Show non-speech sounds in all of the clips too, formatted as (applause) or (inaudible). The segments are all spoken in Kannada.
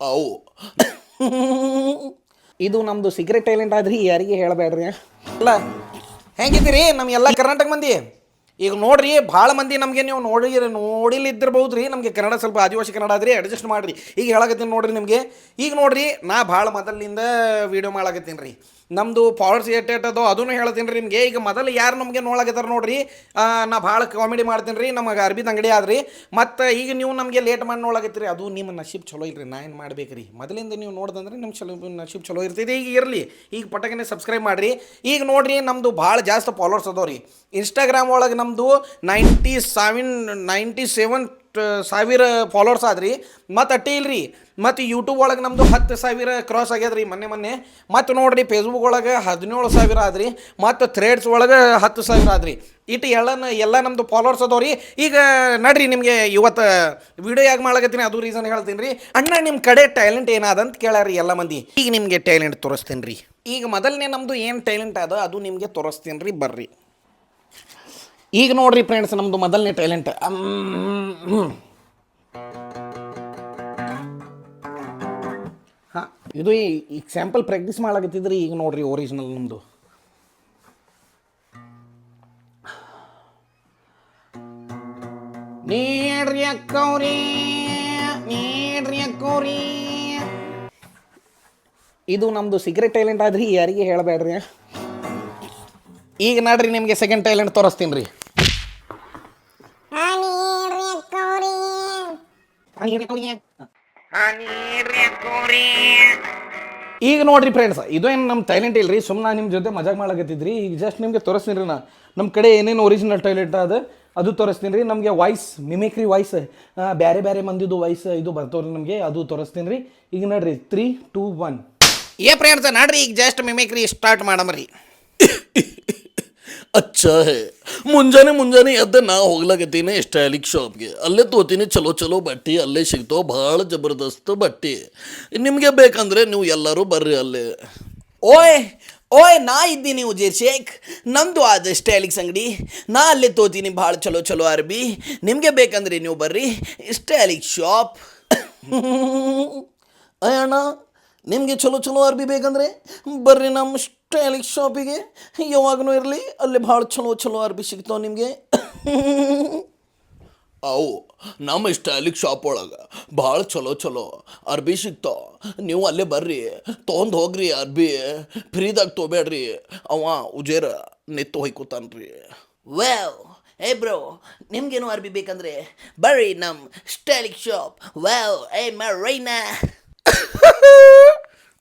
ಅವು. (laughs) ಇದು ನಮ್ಮದು ಸೀಕ್ರೆಟ್ ಟ್ಯಾಲೆಂಟ್ ಆದ್ರಿ ಯಾರಿಗೆ ಹೇಳಬೇಡ್ರಿ ಅಲ್ಲ, ಹೆಂಗಿದ್ದೀರಿ? ನಮ್ಮ ಎಲ್ಲ ಕರ್ನಾಟಕ ಮಂದಿ? ಈಗ ನೋಡ್ರಿ, ಭಾಳ ಮಂದಿ ನಮಗೆ ನೀವು ನೋಡಿ ನೋಡಿಲಿದ್ದಿರ್ಬೋದು ರೀ ನಮಗೆ ಕನ್ನಡ ಸ್ವಲ್ಪ ಆದಿವಾಸಿ ಕನ್ನಡ ಆದ್ರಿ ಅಡ್ಜಸ್ಟ್ ಮಾಡಿರಿ. ಈಗ ಹೇಳಕತ್ತೀನಿ ನೋಡ್ರಿ ನಿಮಗೆ. ಈಗ ನೋಡ್ರಿ, ನಾ ಭಾಳ ಮೊದಲಿನಿಂದ ವೀಡಿಯೋ ಮಾಡಕತ್ತೀನಿ ರೀ. ನಮ್ಮದು ಫಾಲೋವರ್ಸ್ ಏಟ್ ಅದೋ ಅದನ್ನು ಹೇಳ್ತೀನಿ ರೀ ನಿಮಗೆ. ಈಗ ಮೊದಲು ಯಾರು ನಮಗೆ ನೋಡಕತ್ತಾರ ನೋಡ್ರಿ ನಾ ಭಾಳ ಕಾಮಿಡಿ ಮಾಡ್ತೀನಿ ರೀ, ನಮಗೆ ಅರ್ಬಿದ ಅಂಗಡಿ ಆದ್ರಿ. ಮತ್ತು ಈಗ ನೀವು ನಮಗೆ ಲೇಟ್ ಮಾಡಿ ನೋಡಕತ್ತೀರಿ, ಅದು ನಿಮ್ಮ ನಶೀಬ್ ಚಲೋ ಇಲ್ರಿ, ನಾ ಏನು ಮಾಡ್ಬೇಕು ರೀ ಮೊದಲಿಂದ ನೀವು ನೋಡ್ದಂದ್ರೆ ನಿಮ್ಮ ಚಲೋ ನಶೀಬ್ ಚಲೋ ಇರ್ತೈತೆ. ಈಗ ಇರಲಿ, ಈಗ ಪಟಕನೆ ಸಬ್ಸ್ಕ್ರೈಬ್ ಮಾಡಿರಿ. ಈಗ ನೋಡಿರಿ ನಮ್ಮದು ಭಾಳ ಜಾಸ್ತಿ ಫಾಲೋವರ್ಸ್ ಅದಾವ ರೀ. ಇನ್ಸ್ಟಾಗ್ರಾಮ್ ಒಳಗೆ ನಮ್ಮದು ನೈಂಟಿ ಸೆವೆನ್ ನೈಂಟಿ ಸೆವೆನ್ ಸಾವಿರ ಫಾಲೋವರ್ಸ್ ಆದ್ರಿ. ಮತ್ತು ಅಟ್ಟಿ ಇಲ್ರಿ ಮತ್ತು ಯೂಟ್ಯೂಬ್ ಒಳಗೆ ನಮ್ಮದು ಹತ್ತು ಸಾವಿರ ಕ್ರಾಸ್ ಆಗ್ಯದ್ರಿ ಮೊನ್ನೆ ಮೊನ್ನೆ. ಮತ್ತು ನೋಡ್ರಿ ಫೇಸ್ಬುಕ್ ಒಳಗೆ ಹದಿನೇಳು ಸಾವಿರ ಆದ್ರಿ, ಮತ್ತು ಥ್ರೇಡ್ಸ್ ಒಳಗೆ ಹತ್ತು ಸಾವಿರ ಆದ್ರಿ. ಇಟ್ಟು ಎಲ್ಲನ, ಎಲ್ಲ ನಮ್ಮದು ಫಾಲೋವರ್ಸ್ ಅದಾವ ರೀ ಈಗ ನಡ್ರಿ ನಿಮಗೆ ಇವತ್ತು ವಿಡಿಯೋ ಯಾಕೆ ಮಾಡ್ಲಕತ್ತೀನಿ ಅದು ರೀಸನ್ ಹೇಳ್ತೀನಿ ರೀ. ಅಣ್ಣ ನಿಮ್ಮ ಕಡೆ ಟ್ಯಾಲೆಂಟ್ ಏನಾದಂತ ಕೇಳ್ಯಾರಿ ಎಲ್ಲ ಮಂದಿ. ಈಗ ನಿಮಗೆ ಟ್ಯಾಲೆಂಟ್ ತೋರಿಸ್ತೀನಿ ರೀ. ಈಗ ಮೊದಲನೇ ನಮ್ಮದು ಏನು ಟ್ಯಾಲೆಂಟ್ ಅದ ಅದು ನಿಮಗೆ ತೋರಿಸ್ತೀನಿ ರೀ ಬರ್ರಿ. ಈಗ ನೋಡ್ರಿ ಫ್ರೆಂಡ್ಸ್ ನಮ್ಮದು ಮೊದಲನೇ ಟ್ಯಾಲೆಂಟ್ ಇದು ಈ- ಈಗ ಸ್ಯಾಂಪಲ್ ಪ್ರಾಕ್ಟೀಸ್ ಮಾಡಾಕತ್ತಿದ್ರಿ ಈಗ ನೋಡ್ರಿ ಒರಿಜಿನಲ್ ನಮ್ಮದು ನೀಡ್ರಿ ಅಕ್ಕವ್ರಿ ನೀಡ್ರಿ ಅಕ್ಕವ್ರಿ ಇದು ನಮ್ದು ಸೀಕ್ರೆಟ್ ಟ್ಯಾಲೆಂಟ್ ಆದ್ರಿ ಯಾರಿಗೆ ಹೇಳಬೇಡ್ರಿ. ಈಗ ನೋಡ್ರಿ ನಿಮಗೆ ಸೆಕೆಂಡ್ ಟ್ಯಾಲೆಂಟ್ ತೋರಿಸ್ತೀನಿ ರೀ. ಈಗ ನೋಡ್ರಿ ಫ್ರೆಂಡ್ಸ್ ಇದು ಏನು ನಮ್ಮ ಟೈಲೆಂಟ್ ಇಲ್ರಿ? ಸುಮ್ಮನೆ ನಿಮ್ಮ ಜೊತೆ ಮಜಾಕ್ ಮಾಡಕತ್ತಿದ್ರಿ ಈಗ ಜಸ್ಟ್ ನಿಮಗೆ ತೋರಿಸ್ತೀನಿ ರೀ ನಾ. ನಮ್ಮ ಕಡೆ ಏನೇನು ಒರಿಜಿನಲ್ ಟಾಯ್ಲೆಟ್ ಅದ, ಅದು ತೋರಿಸ್ತೀನಿ ರೀ. ನಮಗೆ ವಾಯ್ಸ್ ಮಿಮಿಕ್ರಿ ವಾಯ್ಸ್ ಬೇರೆ ಬೇರೆ ಮಂದಿದು ವಾಯ್ಸ್ ಇದು ಬರ್ತವ್ರಿ ನಮಗೆ, ಅದು ತೋರಿಸ್ತೀನಿ ರೀ. ಈಗ ನೋಡ್ರಿ ತ್ರೀ ಟೂ ಒನ್ ಏ ಫ್ರೆಂಡ್ಸ್ ನೋಡ್ರಿ, ಈಗ ಜಸ್ಟ್ ಮಿಮಿಕ್ರಿ ಸ್ಟಾರ್ಟ್ ಮಾಡಮ್ರಿ. ಅಚ್ಚ ಹೇ ಮುಂಜಾನೆ ಮುಂಜಾನೆ ಎದ್ದ ನಾ ಹೋಗ್ಲಾಕತ್ತೀನಿ ಸ್ಟೈಲಿಕ್ ಶಾಪ್ಗೆ ಅಲ್ಲೇ ತೋತೀನಿ ಚಲೋ ಚಲೋ ಬಟ್ಟೆ ಅಲ್ಲೇ ಸಿಗ್ತಾವ ಭಾಳ ಜಬರ್ದಸ್ತ್ ಬಟ್ಟೆ ನಿಮಗೆ ಬೇಕಂದ್ರೆ ನೀವು ಎಲ್ಲರೂ ಬರ್ರಿ ಅಲ್ಲೇ ಓಯ್ ಓಯ್ ನಾ ಇದ್ದೀನಿ ಉಜೀರ್ ಶೇಖ್ ನಮ್ಮದು ಆದ ಸ್ಟೈಲಿಕ್ಸ್ ಅಂಗಡಿ ನಾ ಅಲ್ಲೇ ತೋತೀನಿ ಭಾಳ ಚಲೋ ಚಲೋ ಅರ್ಬಿ ನಿಮಗೆ ಬೇಕಂದ್ರೆ ನೀವು ಬರ್ರಿ ಸ್ಟೈಲಿಕ್ ಶಾಪ್ ಅಯ್ಯಣ್ಣ ನಿಮಗೆ ಚಲೋ ಚಲೋ ಅರ್ಬಿ ಬೇಕಂದ್ರೆ ಬರ್ರಿ ನಮ್ಮ ಸ್ಟೈಲಿಕ್ ಶಾಪಿಗೆ. ಯಾವಾಗನೂ ಇರಲಿ ಅಲ್ಲಿ ಭಾಳ ಚಲೋ ಚಲೋ ಅರ್ಬಿ ಸಿಗ್ತಾವ ನಿಮಗೆ. ಅವು ನಮ್ಮ ಸ್ಟೈಲಿಕ್ ಶಾಪ್ ಒಳಗೆ ಭಾಳ ಚಲೋ ಚಲೋ ಅರ್ಬಿ ಸಿಗ್ತಾವ. ನೀವು ಅಲ್ಲೇ ಬರ್ರಿ ತೊಗೊಂಡು ಹೋಗ್ರಿ ಅರ್ಬಿ ಫ್ರೀದಾಗ ತೊಗೊಬೇಡ್ರಿ. ಅವ ಉಜೇರ ನಿತ್ತು ಹೊಯ್ಕೋತಾನ್ರಿ. ವ್ಯಾವ್ ಏ ಬ್ರೋ ನಿಮ್ಗೇನು ಅರ್ಬಿ ಬೇಕಂದ್ರೆ ಬರ್ರಿ ನಮ್ಮ ಸ್ಟೈಲಿಕ್ ಶಾಪ್. ವ್ಯಾವ್ ಏ ಮರೈನಾ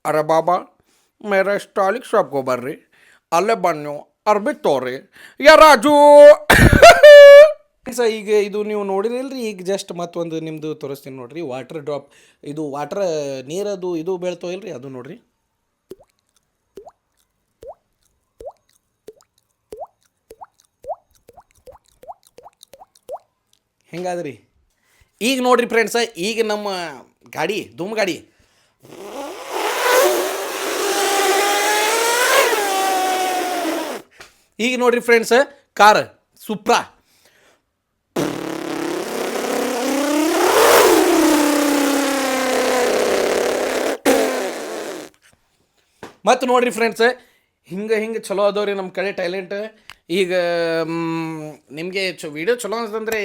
ಅರೆ ಬಾಬಾ, ಮೇರೆ ಸ್ಟಾಲಿಕ್ ಶಾಪ್ಗೆ ಬರ್ರಿ, ಅಲ್ಲೇ ಬನ್ನಿ ಅರ್ಬಿ ತೋರಿ ಯಾ ರಾಜು! ಸರ್, ಈಗ ಇದು ನೀವು ನೋಡಿರಿಲ್ರಿ, ಈಗ ಜಸ್ಟ್ ಮತ್ತೊಂದು ನಿಮ್ಮದು ತೋರಿಸ್ತೀನಿ ನೋಡ್ರಿ. ವಾಟರ್ ಡ್ರಾಪ್ ಇದು ವಾಟರ್ ನೀರದು ಇದು ಬೆಳ್ತೋ ಇಲ್ರಿ, ಅದು ನೋಡ್ರಿ. ಹೆಂಗಾದ್ರಿ? ಈಗ ನೋಡ್ರಿ ಫ್ರೆಂಡ್ಸ ಈಗ ನಮ್ಮ ಗಾಡಿ, ಧೂಮ್ ಗಾಡಿ. ಈಗ ನೋಡ್ರಿ ಫ್ರೆಂಡ್ಸ್ ಕಾರ್ ಸುಪ್ರಾ ಮತ್ತು ನೋಡ್ರಿ ಫ್ರೆಂಡ್ಸ್ ಹಿಂಗೆ ಹಿಂಗೆ ಚಲೋ ಅದಾವ್ರಿ ನಮ್ಮ ಕಡೆ ಟ್ಯಾಲೆಂಟ್ ಈಗ ನಿಮಗೆ ಚೊ ವೀಡಿಯೋ ಚಲೋ ಅನ್ಸ್ತಂದ್ರೆ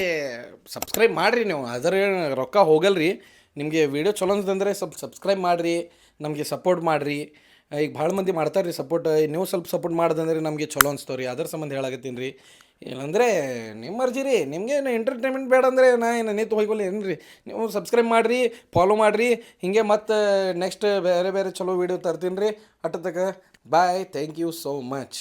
ಸಬ್ಸ್ಕ್ರೈಬ್ ಮಾಡಿರಿ ನೀವು. ಅದರ ರೊಕ್ಕ ಹೋಗಲ್ರಿ. ನಿಮಗೆ ವಿಡಿಯೋ ಚಲೋ ಅನ್ಸದಂದ್ರೆ ಸ್ವಲ್ಪ ಸಬ್ಸ್ಕ್ರೈಬ್ ಮಾಡಿರಿ. ನಮಗೆ ಸಪೋರ್ಟ್ ಮಾಡಿರಿ. ಈಗ ಭಾಳ ಮಂದಿ ಮಾಡ್ತಾರೆ ರೀ ಸಪೋರ್ಟ್ ನೀವು ಸ್ವಲ್ಪ ಸಪೋರ್ಟ್ ಮಾಡ್ದಂದ್ರೆ ನಮಗೆ ಚಲೋ ಅನ್ಸ್ತಾವ ರೀ ಅದ್ರ ಸಂಬಂಧ ಹೇಳಕತ್ತೀನಿ ರೀ. ಇಲ್ಲಂದರೆ ನಿಮ್ಮ ಮರ್ಜಿ ರೀ, ನಿಮಗೆ ಎಂಟರ್ಟೈನ್ಮೆಂಟ್ ಬೇಡ ಅಂದರೆ ನಾ ಏನು ನೀತು ಹೋಗಿಲ್ಲ ಏನು ರೀ ನೀವು ಸಬ್ಸ್ಕ್ರೈಬ್ ಮಾಡಿರಿ ಫಾಲೋ ಮಾಡಿರಿ, ಹೀಗೆ ಮತ್ತು ನೆಕ್ಸ್ಟ್ ಬೇರೆ ಬೇರೆ ಚಲೋ ವೀಡಿಯೋ ತರ್ತೀನಿ ರೀ. ಅಟ್ಟತಕ bye thank you so much